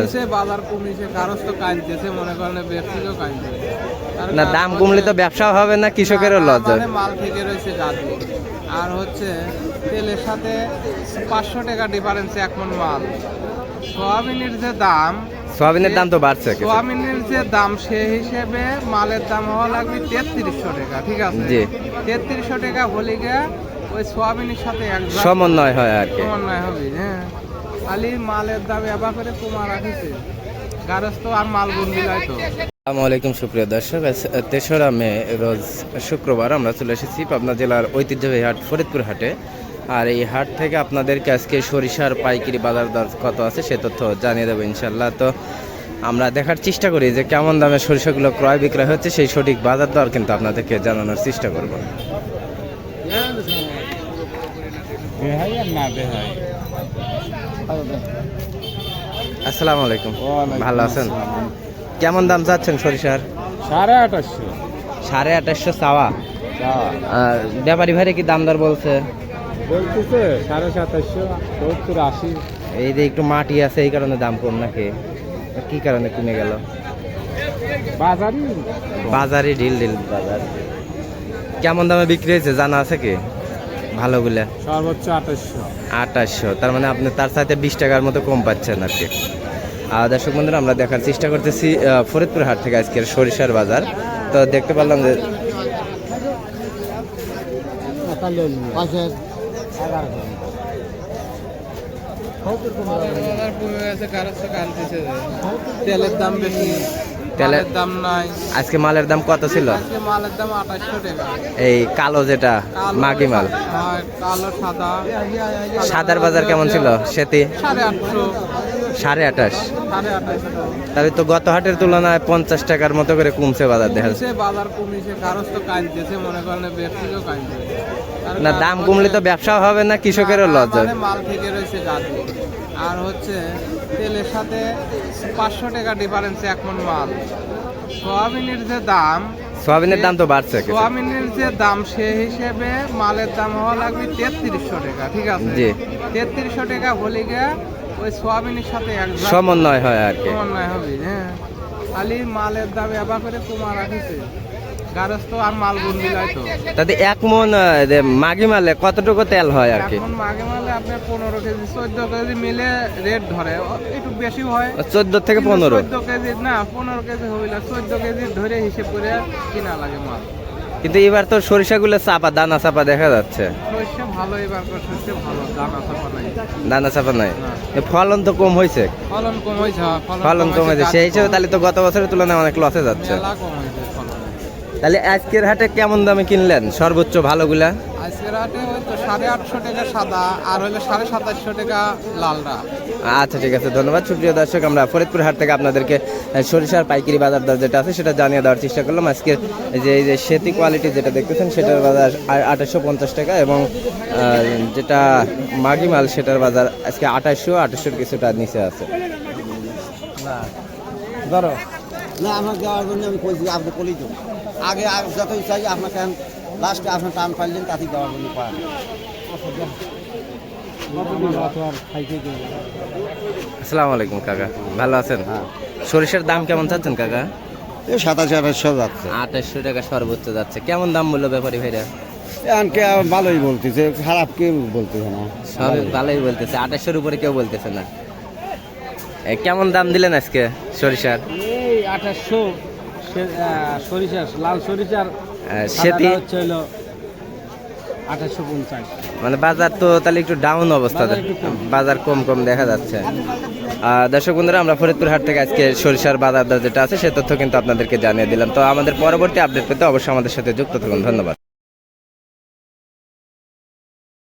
কমিছে বাজার কমিছে কারও তো কাঁদতেছে মনে করেন কাঁদতেছে। কারণ না দাম কমলে তো ব্যবসাও হবে না কৃষকেরও লস মানে মাল থেকে রয়েছে গাদি আর হচ্ছে তেলের সাথে পাঁচশো টাকা ডিফারেন্স এক মন মাল। সোয়াবিনের যে দাম সোয়াবিনের দাম তো বাড়ছে সোয়াবিনের যে দাম সে হিসেবে মালের দাম হওয়া লাগবে তেত্রিশশো টাকা ঠিক আছে? জি। তেত্রিশশো টাকা হলে গিয়ে ওই সোয়াবিনের সাথে সমন্বয় হয় আর কি। সমন্বয় হবে হ্যাঁ। খালি মালের দাম এবার করে কমা রাখিছে গারস্থ আর মাল বন্দি নয় তো। আসসালামু আলাইকুম সুপ্রিয় দর্শক। তেসরা মে রোজ শুক্রবার আমরা চলে এসেছি পাবনা জেলার ঐতিহ্যবাহী হাট ফরিদপুর হাটে। আর এই হাট থেকে আপনাদেরকে আজকে সরিষার পাইকারি বাজার দর কত আছে সে তথ্য জানিয়ে দেবো ইনশাল্লাহ তো আমরা দেখার চেষ্টা করি যে কেমন দামে সরিষাগুলো ক্রয় বিক্রয় হচ্ছে সেই সঠিক বাজার দর কিন্তু আপনাদেরকে জানানোর চেষ্টা করব বেহাই আর না বেহাই আসসালামু আলাইকুম। ভালো আছেন? কেমন দাম চাচ্ছেন সরিষার? সাড়ে আঠাশশো। সাড়ে আঠাশশো চাওয়া। ব্যাপারী ভাইরে কি দাম দর বলছে? বলতেছে সাড়ে সাতাশশো সত্তর আশি। এই যে একটু মাটি আছে এই কারণে দাম কম নাকি? কি কারণে কমে গেল? বাজারই। বাজারে ঢিল ঢিল বাজার। কেমন দামে বিক্রি হয়েছে? জানা আছে কি? ভালোগুলা সর্বোচ্চ আঠাশশো আঠাশশো তার মানে আপনি তার সাথে বিশ টাকার মতো কম পাচ্ছেন আর কি আর দর্শক বন্ধুরা আমরা দেখার চেষ্টা করতেছি ফরিদপুর হাট থেকে আজকের সরিষার বাজার তো দেখতে পারলাম যে তেলের দাম বেশি তেলের- দাম নাই। আজকে মালের দাম কত ছিল? আজকে মালের দাম আঠাশশো টাকা। এই কালো যেটা মাগি মাল। হ্যাঁ, কালো সাদা। সাদার বাজার কেমন ছিল? সেটি সাড়ে আটশো। সাড়ে আঠাশ। তবে তো গত হাটের তুলনায় পঞ্চাশ টাকার মতো করে কমছে বাজার দেখা যাচ্ছে। বাজার কমিছে কারও তো কাঁদতেছে মনে করেন ব্যক্তিও কাঁদতেছে। কারণ না দাম কমলে তো ব্যবসা হবে না কৃষকেরও লস মানে মাল থেকে রয়েছে আর হচ্ছে তেলের সাথে পাঁচশো টাকা ডিফারেন্স এখন মাল। সোয়াবিনের যে দাম সোয়াবিনের দাম তো বাড়ছে সোয়াবিনের যে দাম সে হিসেবে মালের দাম হওয়া লাগবে তেত্রিশশো টাকা ঠিক আছে? জি। তেত্রিশশো টাকা হলে গিয়ে ওই সোয়াবিনের সাথে সমন্বয় হয় আর কি। সমন্বয় হবে হ্যাঁ। খালি মালের দাম এবার করে কমা রাখিছে গারস্থ আর মাল বন্দি তো। তাতে এক মন মাগি মালে কতটুকু তেল হয় আর কি? এখন আপনার পনেরো কেজি চোদ্দ কেজি মিলে রেট ধরে। একটু বেশি হয়। চোদ্দ থেকে পনেরো? চোদ্দ কেজি না পনেরো কেজি হইলে চোদ্দ কেজি ধরে হিসেব করে কিনা লাগে মাল। কিন্তু এবার তো সরিষাগুলো চাপা দানা চাপা দেখা যাচ্ছে। শস্য ভালো এবার শস্য ভালো দানা চাপা নাই। দানা চাপা নাই। ফলন তো কম হয়েছে ফলন কম হয়েছে হ্যাঁ, ফলন কম হয়েছে সেই হিসেবে তাহলে তো গত বছরের তুলনায় অনেক লসে যাচ্ছে। কম হয়েছে ফলন তাহলে আজকের হাটে কেমন দামে কিনলেন? সর্বোচ্চ ভালোগুলা? আজকের হাটে সাড়ে আটশো টাকা সাদা আর হইলে সাড়ে সাতাশশো টাকা লালটা আচ্ছা ঠিক আছে ধন্যবাদ। সুপ্রিয় দর্শক আমরা ফরিদপুর হাট থেকে আপনাদেরকে সরিষার পাইকারি বাজার দর যেটা আছে সেটা জানিয়ে দেওয়ার চেষ্টা করলাম। আজকে যে এই যে সেতি কোয়ালিটি যেটা দেখতেছেন সেটার বাজার আঠাশশো পঞ্চাশ টাকা এবং যেটা মাগি মাল সেটার বাজার আজকে আঠাশশো আঠাশশোর কিছুটা নিচে আছে। ধরো। না আপনার দেওয়ার জন্য আমি আপনি বলেই আগে যতই চাই আপনাকে লাস্টে আপনার টান পাইলেন তাতেই দেওয়ার জন্য পারেন আসসালামু আলাইকুম কাকা। ভালো আছেন? সরিষার দাম কেমন চাচ্ছেন কাকা? এই সাতাশ আঠাশশো যাচ্ছে। আঠাশশো টাকা সর্বোচ্চ যাচ্ছে। কেমন দাম মূল্য ব্যাপারী ভাইরা? ভালোই বলতেছে খারাপ কে বলতেছে না। সবই ভালোই বলতেছে আঠাশশোর উপরে কেউ বলতেছে না। এ, কেমন দাম দিলেন আজকে সরিষার? এই আঠাশশো। সরিষার লাল সরিষার আহ, হচ্ছে হলো আঠাশশো পঞ্চাশ। মানে বাজার তো তাহলে একটু ডাউন অবস্থা বাজার কম। কম দেখা যাচ্ছে। দর্শক বন্ধুরা আমরা ফরিদপুর হাট থেকে আজকে সরিষার বাজার দর যেটা আছে সে তথ্য কিন্তু আপনাদেরকে জানিয়ে দিলাম। তো আমাদের পরবর্তী আপডেট পেতে অবশ্যই আমাদের সাথে যুক্ত থাকুন। ধন্যবাদ।